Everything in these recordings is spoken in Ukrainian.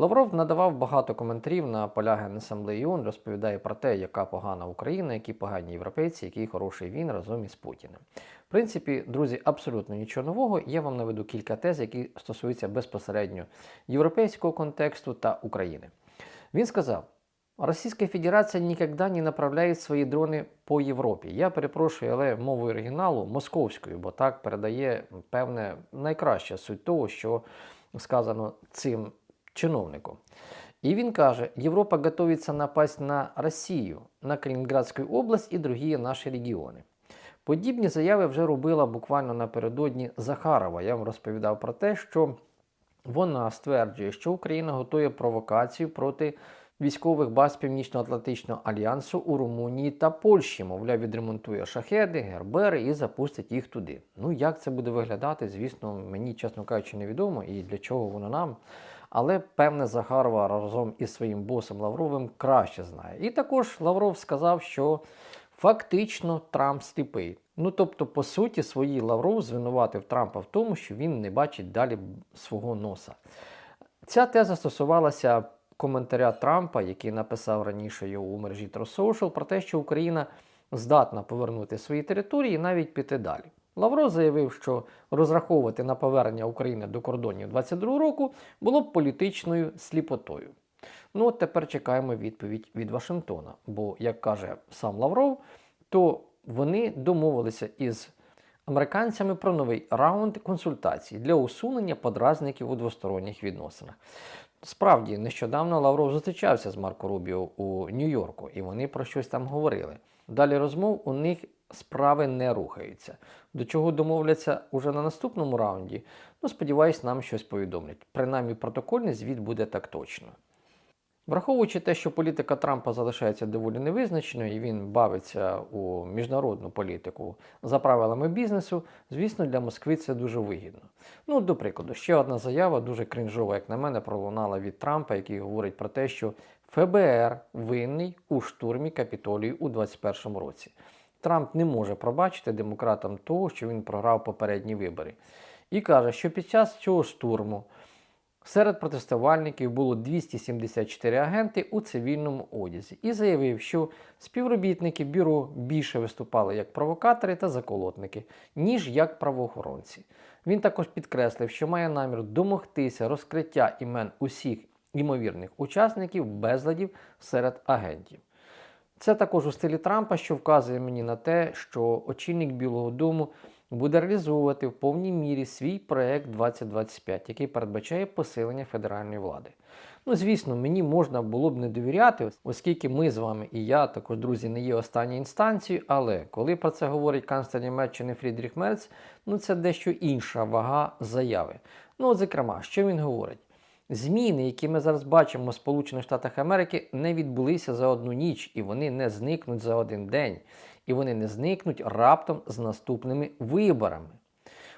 Лавров надавав багато коментарів на поля Генасамблеї ООН, розповідає про те, яка погана Україна, які погані європейці, який хороший він разом із Путіним. В принципі, друзі, абсолютно нічого нового. Я вам наведу кілька тез, які стосуються безпосередньо європейського контексту та України. Він сказав. Російська Федерація ніколи не направляє свої дрони по Європі. Я перепрошую, але мовою оригіналу московською, бо так передає певне найкраща суть того, що сказано цим чиновником. І він каже: Європа готується напасть на Росію, на Калінінградську область і другі наші регіони. Подібні заяви вже робила буквально напередодні Захарова. Я вам розповідав про те, що вона стверджує, що Україна готує провокацію проти військових баз Північно-Атлантичного альянсу у Румунії та Польщі. Мовляв, відремонтує шахеди, гербери і запустить їх туди. Ну як це буде виглядати, звісно, мені, чесно кажучи, невідомо і для чого воно нам. Але певне Захарова разом із своїм босом Лавровим краще знає. І також Лавров сказав, що фактично Трамп сліпий. Ну тобто, по суті, своїй Лавров звинуватив Трампа в тому, що він не бачить далі свого носа. Ця теза стосувалася коментаря Трампа, який написав раніше його у мережі True про те, що Україна здатна повернути свої території і навіть піти далі. Лавров заявив, що розраховувати на повернення України до кордонів 22 року було б політичною сліпотою. Ну от тепер чекаємо відповідь від Вашингтона. Бо, як каже сам Лавров, то вони домовилися із американцями про новий раунд консультацій для усунення подразників у двосторонніх відносинах. Справді, нещодавно Лавров зустрічався з Марко Рубіо у Нью-Йорку, і вони про щось там говорили. Далі розмов у них справи не рухаються. До чого домовляться уже на наступному раунді, ну сподіваюсь, нам щось повідомлять. Принаймні, протокольний звіт буде так точно. Враховуючи те, що політика Трампа залишається доволі невизначеною, і він бавиться у міжнародну політику за правилами бізнесу, звісно, для Москви це дуже вигідно. Ну, до прикладу, ще одна заява, дуже крінжова, як на мене, пролунала від Трампа, який говорить про те, що ФБР винний у штурмі Капітолію у 2021 році. Трамп не може пробачити демократам того, що він програв попередні вибори, і каже, що під час цього штурму. Серед протестувальників було 274 агенти у цивільному одязі і заявив, що співробітники бюро більше виступали як провокатори та заколотники, ніж як правоохоронці. Він також підкреслив, що має намір домогтися розкриття імен усіх ймовірних учасників безладів серед агентів. Це також у стилі Трампа, що вказує мені на те, що очільник Білого Дому буде реалізовувати в повній мірі свій проект 2025, який передбачає посилення федеральної влади. Ну, звісно, мені можна було б не довіряти, оскільки ми з вами і я, також друзі, не є останньою інстанцією. Але коли про це говорить канцлер Німеччини Фрідріх Мерц, ну це дещо інша вага заяви. Ну, от, зокрема, що він говорить? Зміни, які ми зараз бачимо в Сполучених Штатах Америки, не відбулися за одну ніч, і вони не зникнуть за один день, і вони не зникнуть раптом з наступними виборами.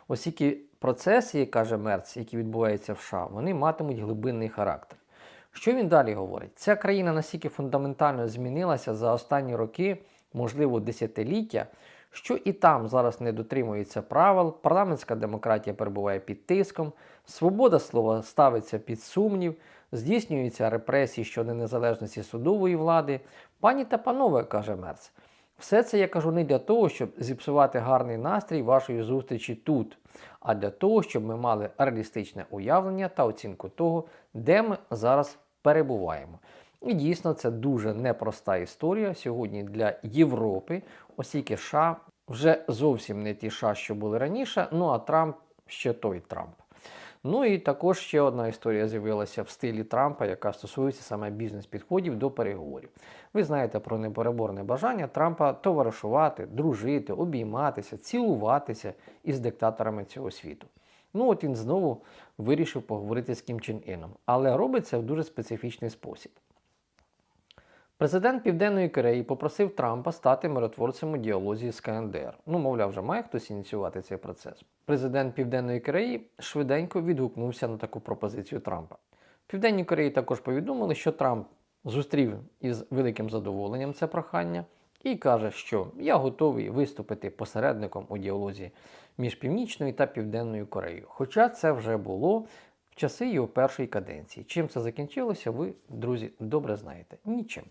Оскільки процеси, каже Мерц, які відбуваються в США, вони матимуть глибинний характер. Що він далі говорить? Ця країна настільки фундаментально змінилася за останні роки, можливо, десятиліття, що і там зараз не дотримується правил, парламентська демократія перебуває під тиском, свобода слова ставиться під сумнів, здійснюються репресії щодо незалежності судової влади. Пані та панове, каже Мерц, все це я кажу не для того, щоб зіпсувати гарний настрій вашої зустрічі тут, а для того, щоб ми мали реалістичне уявлення та оцінку того, де ми зараз перебуваємо. І дійсно це дуже непроста історія сьогодні для Європи, оскільки США вже зовсім не ті США, що були раніше. Ну а Трамп ще той Трамп. Ну і також ще одна історія з'явилася в стилі Трампа, яка стосується саме бізнес-підходів до переговорів. Ви знаєте про непереборне бажання Трампа товаришувати, дружити, обійматися, цілуватися із диктаторами цього світу. Ну от він знову вирішив поговорити з Кім Чен Іном, але робить це в дуже специфічний спосіб. Президент Південної Кореї попросив Трампа стати миротворцем у діалозі з КНДР. Ну, мовляв, вже має хтось ініціювати цей процес. Президент Південної Кореї швиденько відгукнувся на таку пропозицію Трампа. В Південній Кореї також повідомили, що Трамп зустрів із великим задоволенням це прохання і каже, що я готовий виступити посередником у діалозі між Північною та Південною Кореєю. Хоча це вже було в часи його першої каденції. Чим це закінчилося, ви, друзі, добре знаєте. Нічим.